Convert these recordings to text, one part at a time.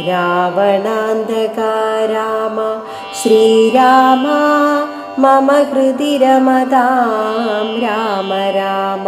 रावणान्धकाराम श्रीरामा मम हृदि कृतिरमदां राम राम।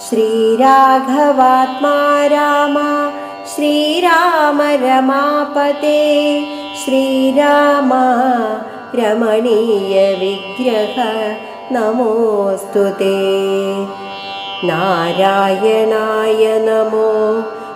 श्रीराघवात्मा राम। श्रीराम रमापते। श्रीराम रमणीयविग्रह नमोऽस्तु ते। नारायणाय नमो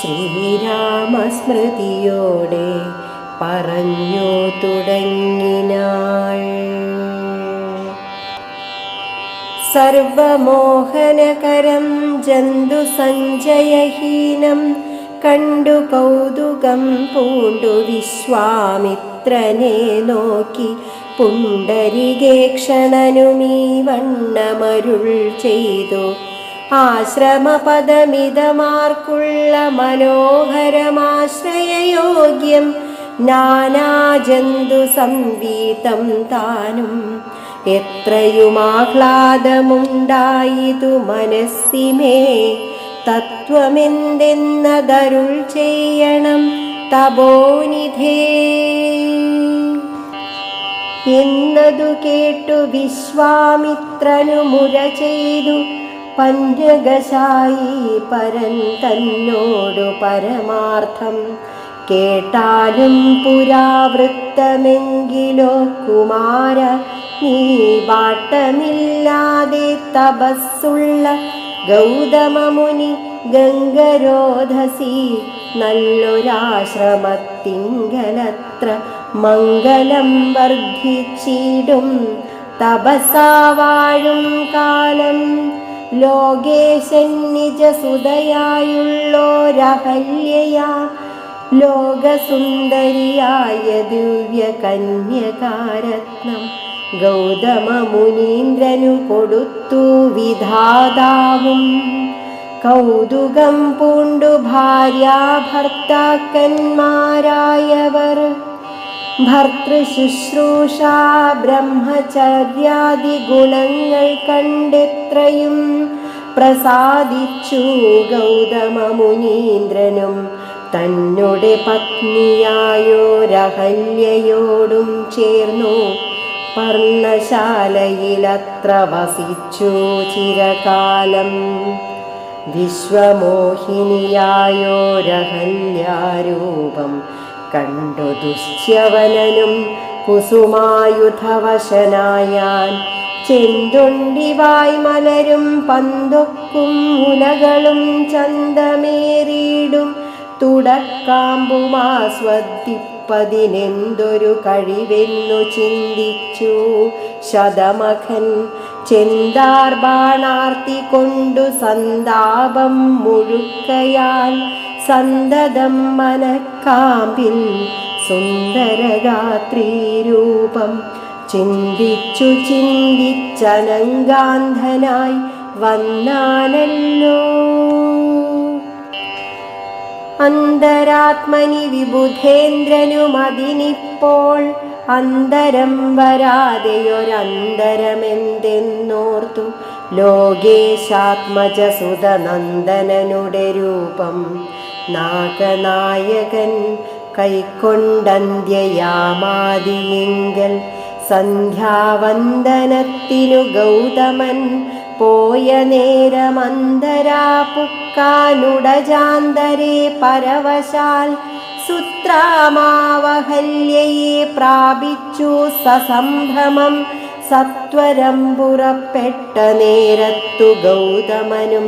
ശ്രീരാമസ്മൃതിയോടെ പറഞ്ഞു തുടങ്ങിനാൾ. സർവമോഹനകരം ജന്തു സഞ്ജയഹീനം കണ്ടു കൗതുകം പൂണ്ടു വിശ്വാമിത്രനെ നോക്കി പുണ്ടരികേക്ഷണനുമീ വണ്ണമരുൾ ചെയ്തു. ആശ്രമപദമിതമാർക്കുള്ള മനോഹരമാശ്രയയോഗ്യം നാനാജന്തു സംവീതം താനും. എത്രയുമാഹ്ലാദമുണ്ടായിതു മനസ്സിമേ. തത്വമെന്തെന്നതരുൾ ചെയ്യണം തപോനിധേ. എന്നതു കേട്ടു വിശ്വാമിത്രനു മുര ചെയ്തു. പഞ്ചകശായി പരൻ തന്നോടു പരമാർത്ഥം കേട്ടാലും പുരാവൃത്തമെങ്കിലോ കുമാര നീ വാട്ടമില്ലാതെ തപസ്സുള്ള ഗൗതമമുനി ഗംഗരോധസി നല്ലൊരാശ്രമത്തിങ്കലത്ര മംഗലം വർദ്ധിച്ചിടും തപസാവാഴും കാലം ലോകേശൻ നിജസുതയായുള്ളോരഹല്യയാ ലോകസുന്ദരിയായ ദിവ്യ കന്യകാരത്നം ഗൗതമ മുനീന്ദ്രനു കൊടുത്തു വിധാതാവും. കൗതുകം പൂണ്ടു ഭാര്യാ ഭർത്താക്കന്മാരായവർ ഭർത്തൃശുശ്രൂഷ ബ്രഹ്മചര്യാദി ഗുണങ്ങൾ കണ്ടെത്രയും. പ്രസാദിച്ചു ഗൗതമ മുനീന്ദ്രനും തന്നുടെ പത്നിയായോരഹല്യയോടും ചേർന്നു. പർണശാലയിലത്ര വസിച്ചു ചിരകാലം. വിശ്വമോഹിനിയായോരഹല്യാരൂപം കണ്ടു ദുശ്യവനനും? കുസുമായുധവശനായാൻ ചെന്തുണ്ടിവായ് മലരും പന്തൊക്കും മുലകളും ചന്തമേറിയിടും. തുടക്കാമ്പുമാസ്വദിപ്പതിനെന്തൊരു കഴിവെന്നു ചിന്തിച്ചു. ശതമഖൻ ചെന്താർ ബാണാർത്തി കൊണ്ടു സന്താപം മുഴുക്കയാൽ സന്തതം മനക്കാമ്പിൽ സുന്ദരഗാത്രീരൂപം ചിന്തിച്ചു ചിന്തിച്ചനങ്കാന്ധനായി വന്നാനല്ലോ അന്തരാത്മനി വിബുധേന്ദ്രനുമതിനിപ്പോൾ അന്തരം വരാതെയൊരന്തരമെന്തെന്നോർത്തു. ലോകേശാത്മജസുതനന്ദനനുടെ രൂപം നാഗനായകൻ കൈക്കൊണ്ടന്ത്യയാമാതിയെങ്കൽ സന്ധ്യാവന്ദനത്തിനു ഗൗതമൻ പോയ നേരമന്തരാ പുക്കാനുടജാന്തരെ പരവശാൽ സുത്രാമാവഹല്യയെ പ്രാപിച്ചു സസംഭ്രമം സത്വരം പുറപ്പെട്ട നേരത്തു ഗൗതമനും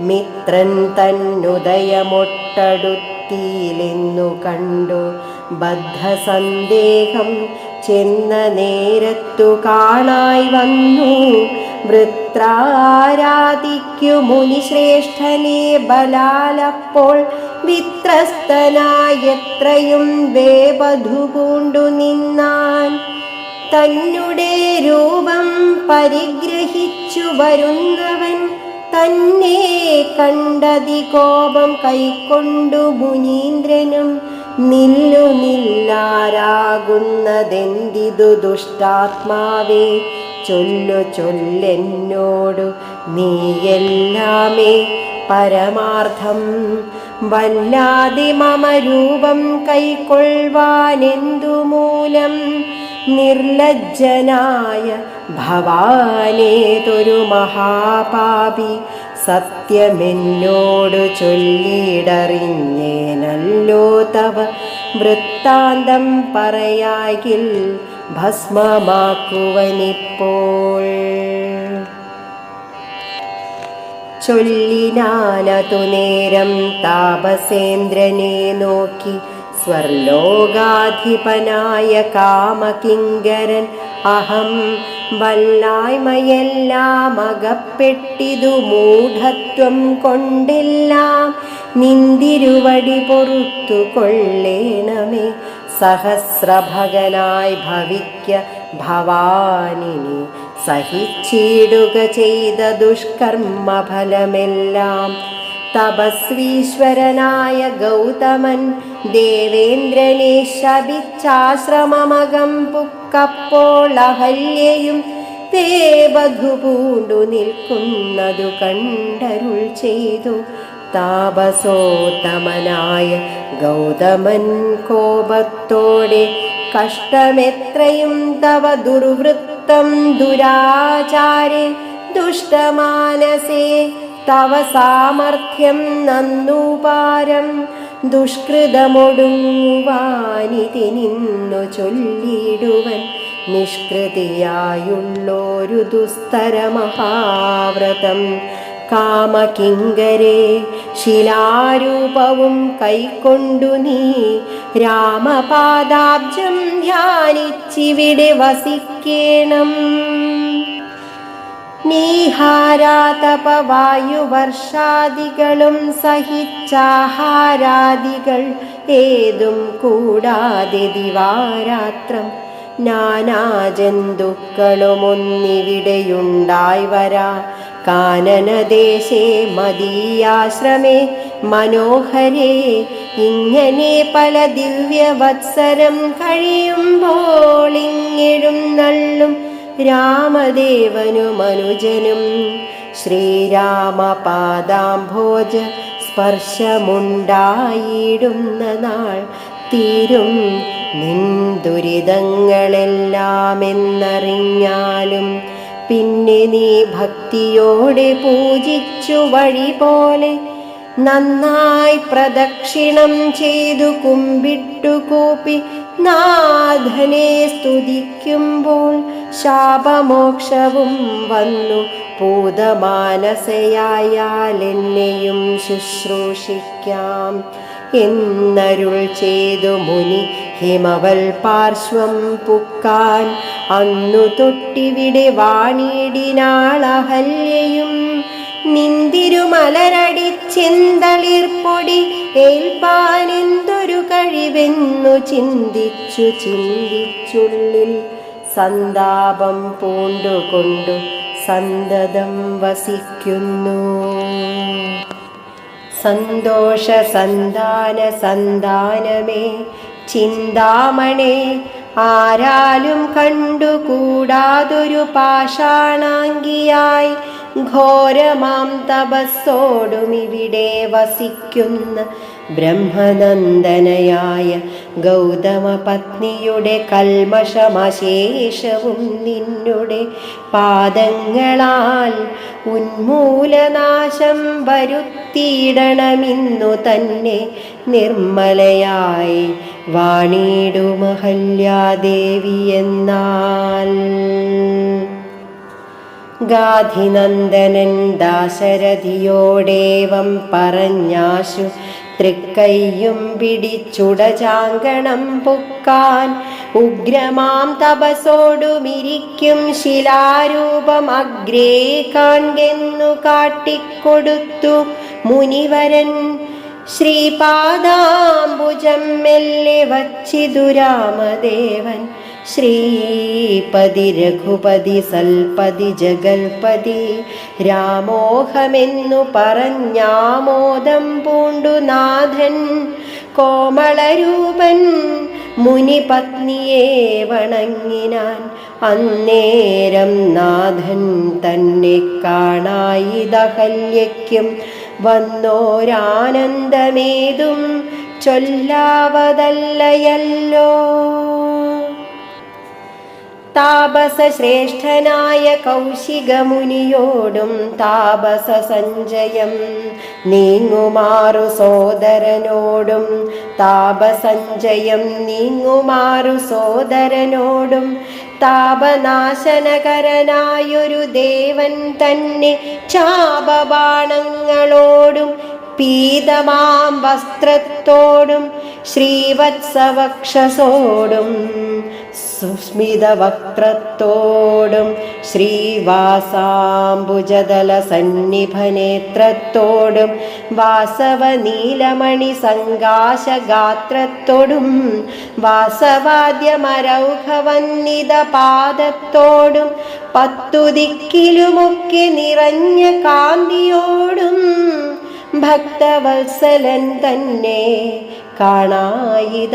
മിത്രൻ തന്നുദയമൊട്ടടുത്തിയിലെന്നു കണ്ടു. ബദ്ധസന്ദേഹം ചെന്ന നേരത്തു കാണായി വന്നു. വൃത്രാരാധിക്കു മുനിശ്രേഷ്ഠനെ ബലാലപ്പോൾ വിത്രസ്തനായത്രയും വേവധു നിന്നാൻ. തന്നെ രൂപം പരിഗ്രഹിച്ചു വരുന്നവൻ തന്നെ കണ്ടതി കോപം കൈക്കൊണ്ടു മുനീന്ദ്രനും നില്ലു നില്ലാരാകുന്നതെന്തിതു ദുഷ്ടാത്മാവേ? ചൊല്ലു ചൊല്ലെന്നോടു നീയെല്ലാമേ പരമാർത്ഥം. വല്ലാതെ മമ രൂപം കൈക്കൊള്ളുവാനെന്തു മൂലം നിർലജ്ജനായ ഭവാനേതൊരു മഹാപാപി സത്യമെന്നോടു ചൊല്ലിയിടറിഞ്ഞേനല്ലോ തവ. വൃത്താന്തം പറയാകിൽ ഭസ്മമാക്കുവനിപ്പോൾ. ചൊല്ലിനാനതു നേരം താപസേന്ദ്രനെ നോക്കി സ്വർലോകാധിപനായ കാമകിങ്കരൻ അഹം വല്ലായ്മയെല്ലാം അകപ്പെട്ടിതു മൂഢത്വം കൊണ്ടെല്ലാം നിന്തിരുവടി പൊറുത്തു കൊള്ളേണമേ സഹസ്രഭകനായി ഭവിക്ക ഭവാനിനി സഹിച്ചിടുക ചെയ്ത ദുഷ്കർമ്മ ഫലമെല്ലാം തപസ്വീശ്വരനായ ഗൗതമൻ ദേവേന്ദ്രനെ ശപിച്ചാശ്രമമകം പുക്കപ്പോൾ അഹല്യയും പൂണ്ടു നിൽക്കുന്നതു കണ്ടരുൾ ചെയ്തു. താപസോത്തമനായ ഗൗതമൻ കോപത്തോടെ കഷ്ടമെത്രയും തവ ദുർവൃത്തം ദുരാചാരെ ദുഷ്ടമാനസേ തവ സാമർഥ്യം നന്നുപാരം ദുഷ്കൃതമൊടുങ്ങുവാനിതി നിന്നു ചൊല്ലിടുവൻ. നിഷ്കൃതിയായുള്ളൊരു ദുസ്തര മഹാവ്രതം. കാമകിങ്കരെ ശിലാരൂപവും കൈക്കൊണ്ടു നീ. രാമപാദാബ്ജം ധ്യാനിച്ചിവിടെ വസിക്കേണം. നീഹാരാതപവായുവർഷാദികളും സഹിച്ചാഹാരാദികൾ ഏതും കൂടാതെ ദിവാരാത്രം. നാനാജന്തുക്കളുമൊന്നിവിടെയുണ്ടായി വരാ കാനനദേശേ മദീയാശ്രമേ മനോഹരേ ഇങ്ങനെ പല ദിവ്യവത്സരം കഴിയുമ്പോൾ ഇങ്ങിടും നള്ളും രാമദേവനും മനുജനും ശ്രീരാമപാദാംഭോജ സ്പർശമുണ്ടായിടുന്ന നാൾ തീരും. നിൻ ദുരിതങ്ങളെല്ലാമെന്നറിഞ്ഞാലും പിന്നെ നീ ഭക്തിയോടെ പൂജിച്ചു വഴി പോലെ നന്നായി പ്രദക്ഷിണം ചെയ്തു കുമ്പിട്ടു കൂപ്പി നാഥനെ സ്തുതിക്കുമ്പോൾ ശാപമോക്ഷവും വന്നു. ഭൂതമാനസയായാൽ എന്നെയും ശുശ്രൂഷിക്കാം. എന്നരുൾ ചെയ്തു മുനി ഹിമവൽ പാർശ്വം പുക്കാൻ. അന്നു തൊട്ടിവിടെ വാണിടിനാളഹല്യയും ഏൽപ്പാൻ ഏൽപ്പാനെന്തൊരു കഴിവെന്നു ചിന്തിച്ചു ചിന്തിച്ചുള്ളിൽ സന്താപം പൂണ്ടുകൊണ്ടു സന്തതം വസിക്കുന്നു. സന്തോഷ സന്താന സന്താനമേ ചിന്താമണേ ആരാലും കണ്ടുകൂടാതൊരു പാഷാണാങ്കിയായി ഘോരമാം തപസ്സോടുമിവിടെ വസിക്കുന്ന ബ്രഹ്മനന്ദനയായ ഗൗതമ പത്നിയുടെ കൽമഷമശേഷവും നിന്നുടെ പാദങ്ങളാൽ ഉന്മൂലനാശം വരുത്തിയിടണമിന്നു തന്നെ നിർമ്മലയായി വാണിടുമഹല്യാദേവി എന്നാൽ. ഗാധിനന്ദനൻ ദാശരഥിയോടേവം പറഞ്ഞാശു. തൃക്കൈയും പിടിച്ചുടചാങ്കണം പൊക്കാൻ ഉഗ്രമാം തപസോടുമിരിക്കും ശിലാരൂപം അഗ്രേ കാൺകെന്നു കാട്ടിക്കൊടുത്തു. മുനിവരൻ ശ്രീപാദാംബുജം മെല്ലെ വച്ചിതു രാമദേവൻ. ശ്രീപതി രഘുപതി സൽപതി ജഗൽപതി രാമോഹമെന്നു പറഞ്ഞാമോദം പൂണ്ടു നാഥൻ കോമളരൂപൻ മുനിപത്നിയെ വണങ്ങിനാൻ അന്നേരം നാഥൻ തന്നെ കാണായി ദഹല്യയ്ക്കും വന്നോരാനന്ദമേതും ചൊല്ലാവതല്ലയല്ലോ. താപസശ്രേഷ്ഠനായ കൗശികമുനിയോടും താപസ സഞ്ജയം നീങ്ങുമാറു സോദരനോടും താപസഞ്ജയം നീങ്ങുമാറു സോദരനോടും താപനാശനകരനായൊരു ദേവൻ തന്നെ ചാപബാണങ്ങളോടും പീതമാം വസ്ത്രത്തോടും ശ്രീവത്സവക്ഷസോടും സുസ്മിതവക്ത്രത്തോടും വാസവ നീലമണി സങ്കാശഗാത്രത്തോടും വാസവാദ്യമരൗഘവന്നിത പാദത്തോടും പത്തു ദിക്കിലുമൊക്കെ നിറഞ്ഞ കാന്തിയോടും ഭക്തവത്സലൻ തന്നെ കാണായി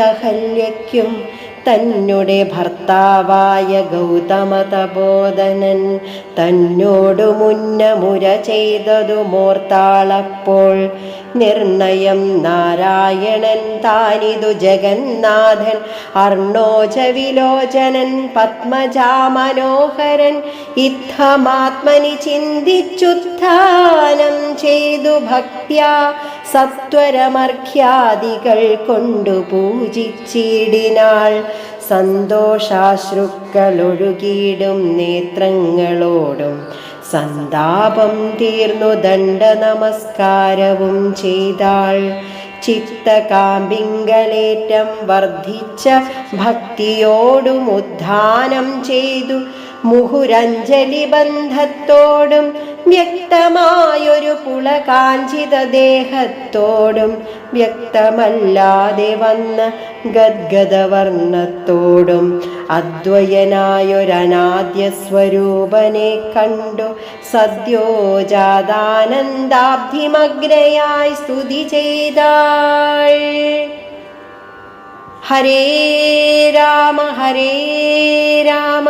തന്നുടെ തന്നെ ഭർത്താവായ ഗൗതമതബോധനൻ തന്നോടു മുന്നമുര ചെയ്തതു മോർത്താളപ്പോൾ. നിർണയം നാരായണൻ താനിതു ജഗന്നാഥൻ അർണോജ വിലോചനൻ പത്മജാമനോഹരൻ ഇത്തമാത്മനി ചിന്തിച്ചുത്ഥാനം ചെയ്തു ഭക്ത്യാ സത്വരമർഘ്യാദികൾ കൊണ്ടു പൂജിച്ചിടിനാൾ. സന്തോഷാശ്രുക്കളൊഴുകിയിടും നേത്രങ്ങളോടും. സന്താപം തീർന്നു ദണ്ഡ നമസ്കാരവും ചെയ്താൾ. ചിത്തകാമ്പിങ്കലേറ്റം വർദ്ധിച്ച ഭക്തിയോടും ഉദ്ധാനം ചെയ്തു. മുഹുരഞ്ജലി ബന്ധത്തോടും വ്യക്തമായൊരു പുളകാഞ്ചിത ദേഹത്തോടും വ്യക്തമല്ലാതെ വന്ന ഗദ്ഗദവർണത്തോടും അദ്വയനായൊരനാദ്യ സ്വരൂപനെ കണ്ടു സദ്യോജാതാനന്ദാബ്ധിമഗ്രയായി സ്തുതി ചെയ്താൾ. ഹരേ രാമ ഹരേ രാമ